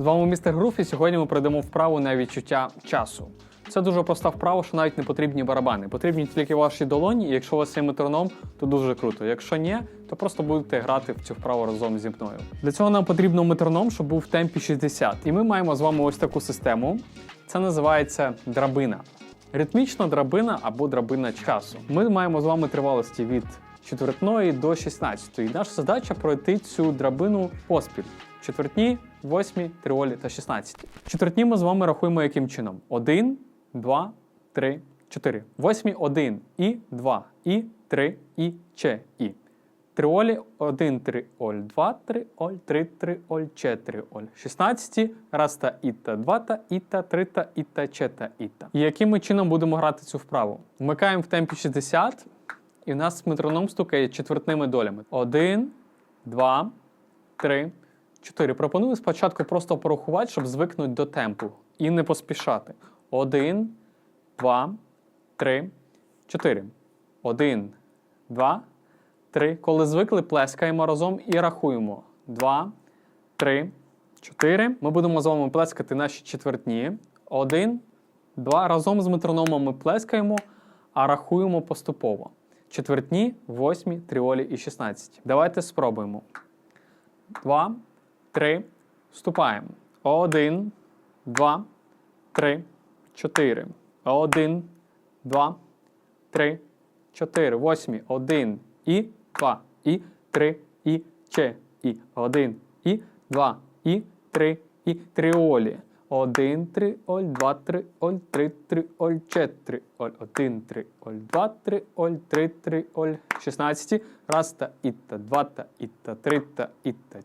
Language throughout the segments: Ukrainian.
З вами містер Груф, і сьогодні ми пройдемо вправу на відчуття часу. Це дуже проста вправа, що навіть не потрібні барабани. Потрібні тільки ваші долоні, і якщо у вас є метроном, то дуже круто. Якщо ні, то просто будете грати в цю вправу разом зі мною. Для цього нам потрібно метроном, щоб був в темпі 60. І ми маємо з вами ось таку систему. Це називається драбина. Ритмічна драбина або драбина часу. Ми маємо з вами тривалості від четвертної до 16. І наша задача пройти цю драбину поспіль. Четвертні, восьмі, триолі та 16. Четвертні ми з вами рахуємо яким чином: 1, 2, 3, 4. Восьмі 1 і 2, і 3, і че, і. Триолі 1, 3, оль, 2, 3, оль, 3, 3, оль, 4, оль. 16, раз та іта, 2 та іта, 3 та іта, че та іта. І яким ми чином будемо грати цю вправу? Вмикаємо в темпі 60, і в нас метроном стукає четвертними долями. 1, 2, 3, 4. Пропоную спочатку просто порахувати, щоб звикнути до темпу і не поспішати. 1, 2, 3, 4. 1, 2, 3. Коли звикли, плескаємо разом і рахуємо. 2, 3, 4. Ми будемо з вами плескати наші четвертні. 1, 2. Разом з метрономом ми плескаємо, а рахуємо поступово. Четвертні, восьмі, тріолі і 16. Давайте спробуємо. 2, 3. Вступаємо. 1, 2, 3, 4. 1, 2, 3, 4. Восьмі. Один і два. і три і че, і один і два. і три і тріолі. 1, 3, оль, 2, 3, оль, 3, 3, оль, 4, оль, 1, 3, оль, 2, 3, оль, 3, 3, оль, 16. Раз та іта, два та іта, три та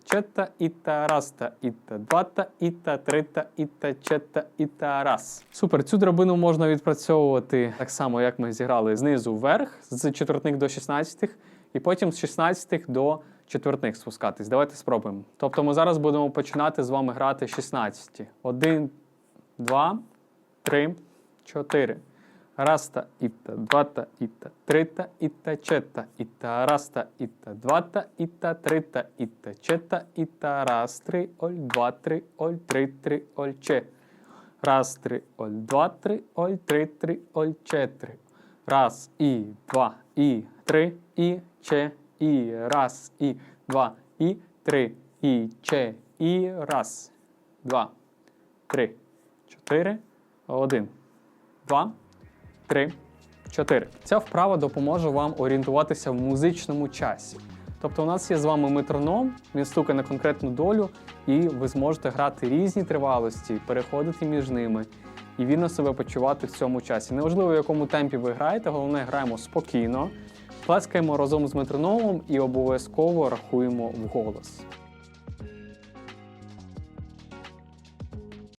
чета іта, раз та іта, два та іта, три та іта, раз. Супер, цю драбину можна відпрацьовувати так само, як ми зіграли знизу вверх, з четвертних до 16, і потім з 16 до четвертних спускатись. Давайте спробуємо. Тобто ми зараз будемо починати з вами грати 16. 1, 2, 3, 4. Раз та іта, два та іта, три та іта, чета іта, раз та іта, два та іта, три та іта, чета іта, раз, три, оль, два, три, оль, три, три, оль, че. Раз, три, оль, два, три, оль, три, три, оль, четири. Раз, і, два, і, три, і, че, і, раз, і, два, і, три, і, че, і, раз, два, три, чотири, один, два, три, чотири. Ця вправа допоможе вам орієнтуватися в музичному часі. Тобто у нас є з вами метроном, він стукає на конкретну долю, і ви зможете грати різні тривалості, переходити між ними і вільно себе почувати в цьому часі. Неважливо, в якому темпі ви граєте, головне граємо спокійно, плескаємо разом з метрономом і обов'язково рахуємо вголос.